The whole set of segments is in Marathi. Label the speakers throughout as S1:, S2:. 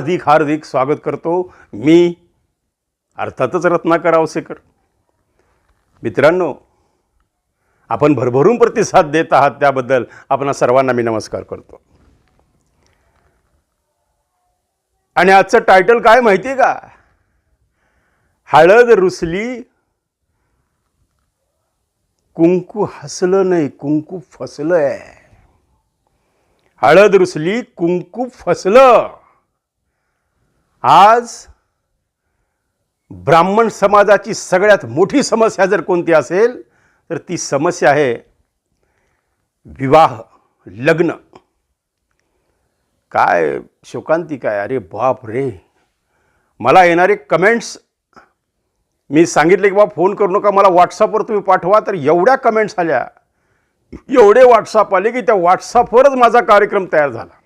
S1: हार्दिक हार्दिक स्वागत करतो मी अर्थातच रत्नाकर आवसेकर. मित्रांनो आपण भरभरून प्रतिसाद देत आहात त्याबद्दल आपण सर्वांना मी नमस्कार करतो. आणि आजचं टायटल काय माहिती आहे का? हळद रुसली कुंकू हसलं नाही कुंकू फसलंय. हळद रुसली कुंकू फसलं. आज ब्राह्मण समाजाची सगळ्यात मोठी समस्या जर कोणती असेल तर ती समस्या आहे विवाह लग्न. काय शोकांती काय? अरे बाप रे. मला येणारे कमेंट्स मी सांगितले की बाबा फोन करू नका मला व्हॉट्सअपवर तुम्ही पाठवा तर एवढ्या कमेंट्स आल्या. एवढे व्हॉट्सअप आले की त्या व्हॉट्सअपवरच माझा कार्यक्रम तयार झाला.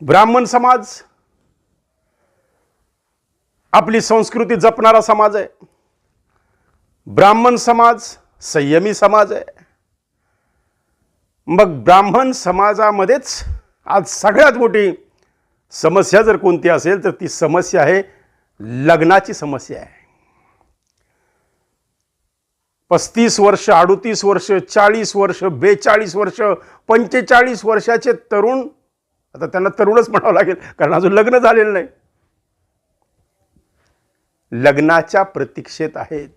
S1: ब्राह्मण समाज आपली संस्कृती जपणारा समाज आहे. ब्राह्मण समाज संयमी समाज आहे. मग ब्राह्मण समाजामध्येच आज सगळ्यात मोठी समस्या जर कोणती असेल तर ती समस्या आहे लग्नाची समस्या आहे. पस्तीस वर्ष अडुतीस वर्ष चाळीस वर्ष बेचाळीस वर्ष पंचेचाळीस वर्षाचे तरुण आता त्यांना तरुणच म्हणावं लागेल कारण अजून लग्न झालेलं नाही. लग्नाच्या प्रतीक्षेत आहेत.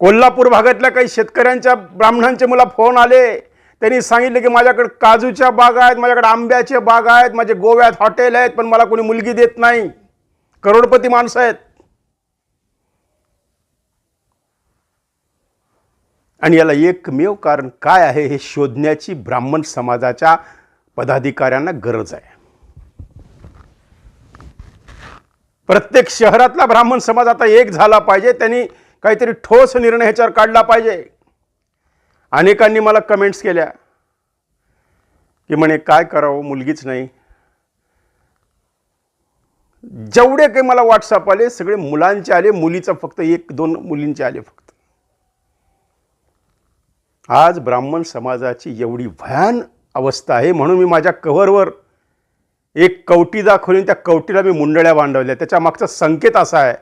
S1: कोल्हापूर भागातल्या काही शेतकऱ्यांच्या ब्राह्मणांचे मला फोन आले. त्यांनी सांगितले की माझ्याकडे काजूच्या बागा आहेत माझ्याकडे आंब्याच्या बागा आहेत माझे गोव्यात हॉटेल आहेत पण मला कोणी मुलगी देत नाही. करोडपती माणसं आहेत. आणि याला एकमेव कारण काय आहे हे शोधण्याची ब्राह्मण समाजाच्या पदाधिकाऱ्यांना गरज आहे. प्रत्येक शहरातला ब्राह्मण समाज आता एक झाला पाहिजे त्यांनी काहीतरी ठोस निर्णय ह्याच्यावर काढला पाहिजे. अनेकांनी मला कमेंट्स केल्या की म्हणे काय करावं? मुलगीच नाही. जेवढे काही मला व्हॉट्सअप आले सगळे मुलांचे आले मुलीचं फक्त एक दोन मुलींचे आले फक्त. आज ब्राह्मण समाजाची एवढी भयान अवस्था आहे. म्हणून मी माझ्या कव्हरवर एक कवटी दाखवली त्या कवटीला मी मुंडळ्या बांधवल्या. त्याच्या मागचा संकेत असा आहे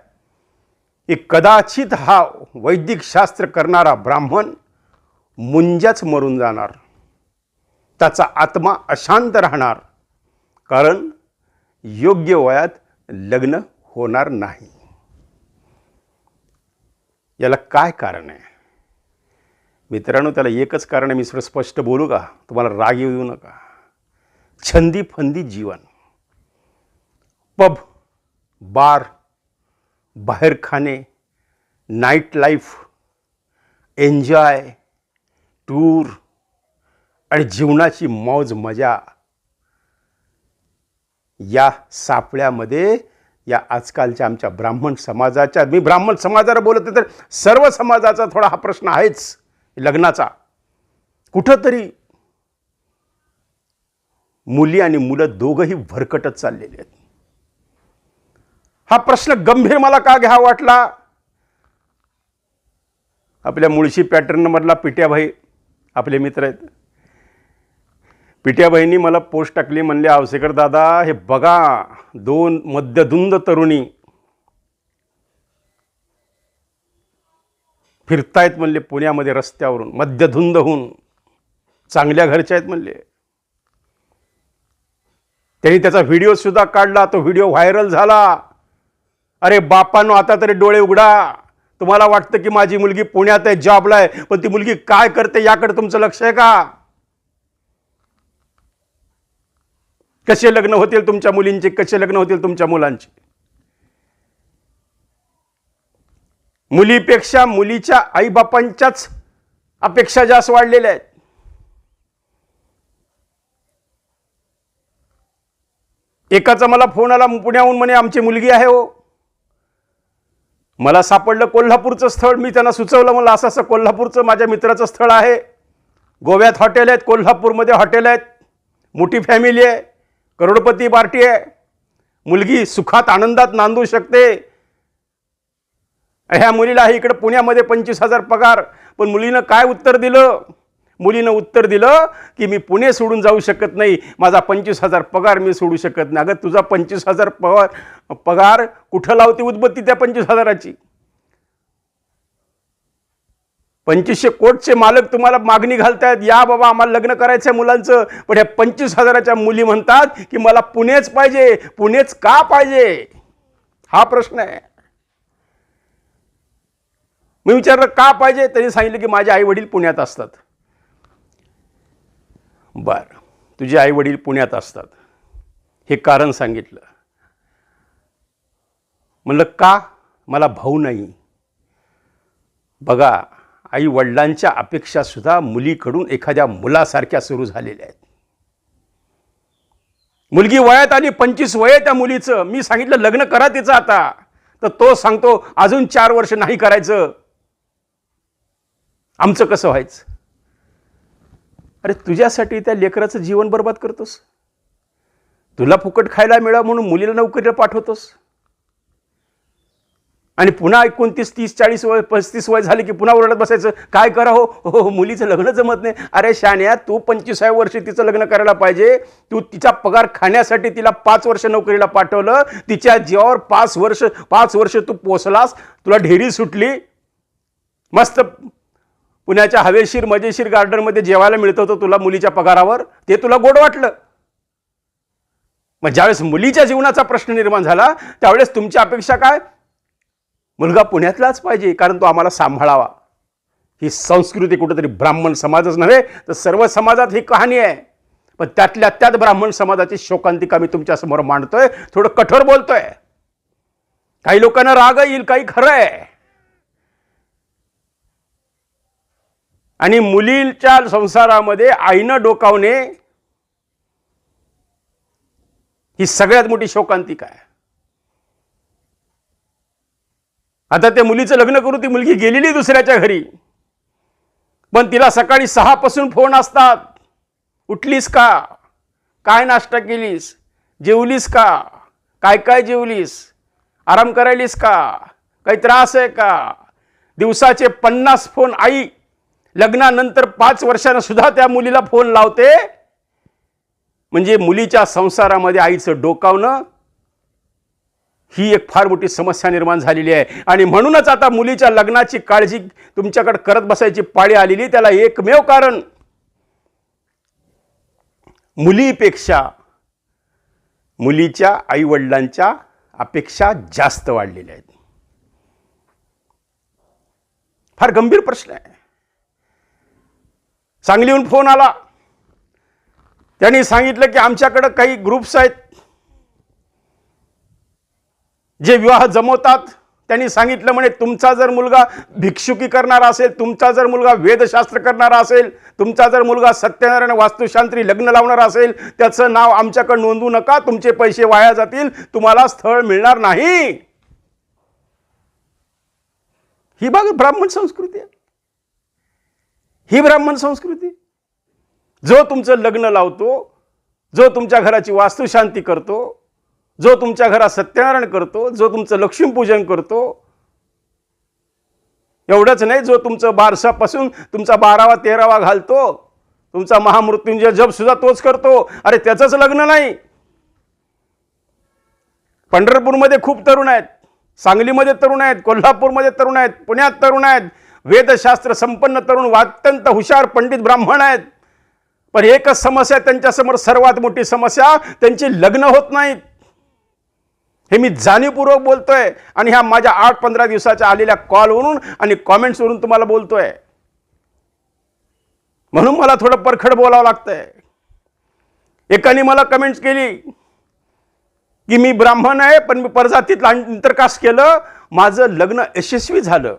S1: की कदाचित हा वैदिक शास्त्र करणारा ब्राह्मण मुंजाच मरून जाणार. त्याचा आत्मा अशांत राहणार. कारण योग्य वयात लग्न होणार नाही. याला काय कारण आहे? मित्रांनो त्याला एकच कारण आहे मी स्पष्ट बोलू का? तुम्हाला राग येऊ नका. छंदी फंदी जीवन. पब बार बाहेर खाणे नाईट लाईफ एन्जॉय टूर आणि जीवनाची मौज मजा. या सापळ्यामध्ये या आजकालच्या आमच्या ब्राह्मण समाजाच्या मी ब्राह्मण समाजाला बोलत आहे तर सर्व समाजाचा थोडा हा प्रश्न आहेच. लग्नाचा. कुठंतरी मुली आणि मुलं दोघंही भरकटत चाललेले आहेत. हा प्रश्न गंभीर मला का घ्या वाटला? आपल्या मुळशी पॅटर्नमधला पिट्याभाई आपले मित्र आहेत. पिट्याबाईंनी मला पोस्ट टाकली म्हणले आवसेकर दादा हे बघा दोन मध्यधुंद तरुणी फिरतायत म्हणले पुण्यामध्ये रस्त्यावरून मध्यधुंद होऊन चांगल्या घरच्या आहेत म्हणले. त्यांनी त्याचा व्हिडिओ सुद्धा काढला तो व्हिडिओ व्हायरल झाला. अरे बापांनो आता तरी डोळे उघडा. तुम्हाला वाटतं की माझी मुलगी पुण्यात आहे जॉबला आहे पण ती मुलगी काय करते याकडे तुमचं लक्ष आहे का? कसे लग्न होतील तुमच्या मुलींचे कसे लग्न होतील तुमच्या मुलांचे? मुलीपेक्षा मुलीच्या आईबापांच्याच अपेक्षा जास्त वाढलेल्या आहेत. एकाचा मला फोन आला पुण्याहून म्हणे आमची मुलगी आहे हो. मला सापडलं कोल्हापूरचं स्थळ मी त्यांना सुचवलं मला असं असं कोल्हापूरचं माझ्या मित्राचं स्थळ आहे. गोव्यात हॉटेल आहेत कोल्हापूरमध्ये हॉटेल आहेत. मोठी फॅमिली आहे करोडपती पार्टी आहे. मुलगी सुखात आनंदात नांदू शकते. ह्या मुलीला आहे इकडं पुण्यामध्ये पंचवीस हजार पगार. पण मुलीनं काय उत्तर दिलं? मुलीनं उत्तर दिलं की मी पुणे सोडून जाऊ शकत नाही. माझा पंचवीस हजार पगार मी सोडू शकत नाही. अगं तुझा पंचवीस हजार पगार पगार कुठं लावते उद्बत्ती त्या पंचवीस हजाराची? पंचवीसशे कोटचे मालक तुम्हाला मागणी घालतायत. या बाबा आम्हाला लग्न करायचं आहे मुलांचं. पण ह्या पंचवीस हजाराच्या मुली म्हणतात की मला पुणेच पाहिजे. पुणेच का पाहिजे? हा प्रश्न आहे. मी विचारलं का पाहिजे? त्यांनी सांगितलं की माझे आई वडील पुण्यात असतात. बर. तुझे आई वडील पुण्यात असतात. हे कारण सांगितलं. म्हणलं का? मला भाऊ नाही. बघा आई वडिलांच्या अपेक्षासुद्धा मुलीकडून एखाद्या मुलासारख्या सुरू झालेल्या आहेत. मुलगी वयात आली पंचवीस वय आहे त्या मुलीचं. मी सांगितलं लग्न करा तिचं आता. तर तो सांगतो अजून चार वर्ष नाही करायचं. आमचं कसं व्हायचं? अरे तुझ्यासाठी त्या लेकराचं जीवन बर्बाद करतोस? तुला फुकट खायला मिळावं म्हणून मुलीला नोकरीला पाठवतोस? आणि पुन्हा एकोणतीस तीस चाळीस वय पस्तीस वय झाले की पुन्हा ओरडत बसायचं काय करा हो? हो हो, मुलीचं लग्न जमत नाही. अरे शान्या तू पंचवीसाव्या वर्षी तिचं लग्न करायला पाहिजे. तू तिचा पगार खाण्यासाठी तिला पाच वर्ष नोकरीला पाठवलं. तिच्या जीवावर पाच वर्ष पाच वर्ष तू पोचलास तुला ढेरी सुटली. मस्त पुण्याच्या हवेशीर मजेशीर गार्डनमध्ये जेवायला मिळत होतं तुला मुलीच्या पगारावर ते तुला गोड वाटलं. मग ज्यावेळेस मुलीच्या जीवनाचा प्रश्न निर्माण झाला त्यावेळेस तुमची अपेक्षा काय? मुलगा पुण्यातलाच पाहिजे कारण तो आम्हाला सांभाळावा. ही संस्कृती कुठेतरी ब्राह्मण समाजच नव्हे तर सर्व समाजात ही कहाणी आहे. पण त्यातल्या त्यात ब्राह्मण समाजाची शोकांतिका मी तुमच्यासमोर मांडतोय थोडं कठोर बोलतोय. काही लोकांना राग येईल काही खरं आहे. आणि मुलीच्या संसारामध्ये आईनं डोकावणे ही सगळ्यात मोठी शोकांतिका आहे. आता त्या मुलीचं लग्न करू ती मुलगी गेलेली दुसऱ्याच्या घरी. पण तिला सकाळी सहापासून फोन असतात. उठलीस का? काय नाश्ता केलीस? जेवलीस का? काय काय जेवलीस? आराम करायलीस का? काही त्रास आहे का? दिवसाचे पन्नास फोन आई लग्नानंतर पाच वर्षानं सुद्धा त्या मुलीला फोन लावते. म्हणजे मुलीच्या संसारामध्ये आईचं डोकावणं ही एक फार मोठी समस्या निर्माण झालेली आहे. आणि म्हणूनच आता मुलीच्या लग्नाची काळजी तुमच्याकडे करत बसायची पाळी आलेली त्याला एकमेव कारण मुलीपेक्षा मुलीच्या आईवडिलांच्या अपेक्षा जास्त वाढलेल्या आहेत. फार गंभीर प्रश्न आहे. सांगलीहून फोन आला. त्यांनी सांगितलं की आमच्याकडं काही ग्रुप्स आहेत. जे विवाह जमवतात. त्यांनी सांगितलं म्हणे तुमचा जर मुलगा भिक्षुकी करणारा असेल तुमचा जर मुलगा वेदशास्त्र करणारा असेल तुमचा जर मुलगा सत्यनारायण वास्तुशांत्री लग्न लावणारा असेल त्याचं नाव आमच्याकडे नोंदवू नका तुमचे पैसे वाया जातील तुम्हाला स्थळ मिळणार नाही. ही बाग ब्राह्मण संस्कृती आहे. ही ब्राह्मण संस्कृती. जो तुमचं लग्न लावतो जो तुमच्या घराची वास्तुशांती करतो जो तुमच्या घरात सत्यनारायण करतो जो तुमचं लक्ष्मीपूजन करतो एवढंच नाही जो तुमचं बारसापासून तुमचा बारावा तेरावा घालतो तुमचा महामृत्युंजय जप सुद्धा तोच करतो. अरे त्याचंच लग्न नाही. पंढरपूरमध्ये खूप तरुण आहेत. सांगलीमध्ये तरुण आहेत कोल्हापूरमध्ये तरुण आहेत पुण्यात तरुण आहेत. वेदशास्त्र संपन्न तरुण अत्यंत हुशार पंडित ब्राह्मण आहेत. पण एकच समस्या त्यांच्यासमोर सर्वात मोठी समस्या त्यांची लग्न होत नाहीत. हे मी जाणीवपूर्वक बोलतोय आणि ह्या माझ्या आठ पंधरा दिवसाच्या आलेल्या कॉलवरून आणि कॉमेंट्सवरून तुम्हाला बोलतोय. म्हणून मला थोडं परखड बोलावं लागतंय. एकाने मला कमेंट्स केली की मी ब्राह्मण आहे पण मी परजातीत इंटरकास्ट केलं माझं लग्न यशस्वी झालं.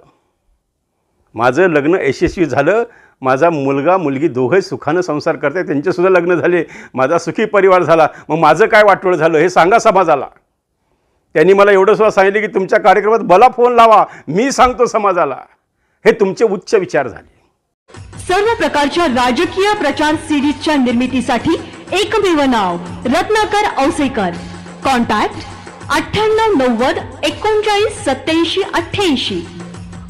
S1: माझं लग्न यशस्वी झालं. माझा मुलगा मुलगी दोघे सुखानं संसार करते त्यांचेसुद्धा लग्न झाले. माझा सुखी परिवार झाला. मग माझं काय वाटोळ झालं हे सांगा समाजाला. त्यांनी मला एवढं सुद्धा सांगितलं की तुमच्या कार्यक्रमात मला फोन लावा. मी सांगतो समाजाला. हे तुमचे उच्च विचार झाले.
S2: सर्व प्रकारच्या राजकीय प्रचार सिरीजच्या निर्मितीसाठी एकमेव नाव रत्नाकर औसेकर. कॉन्टॅक्ट अठ्ठ्याण्णव नव्वद एकोणचाळीस सत्याऐंशी अठ्ठ्याऐंशी.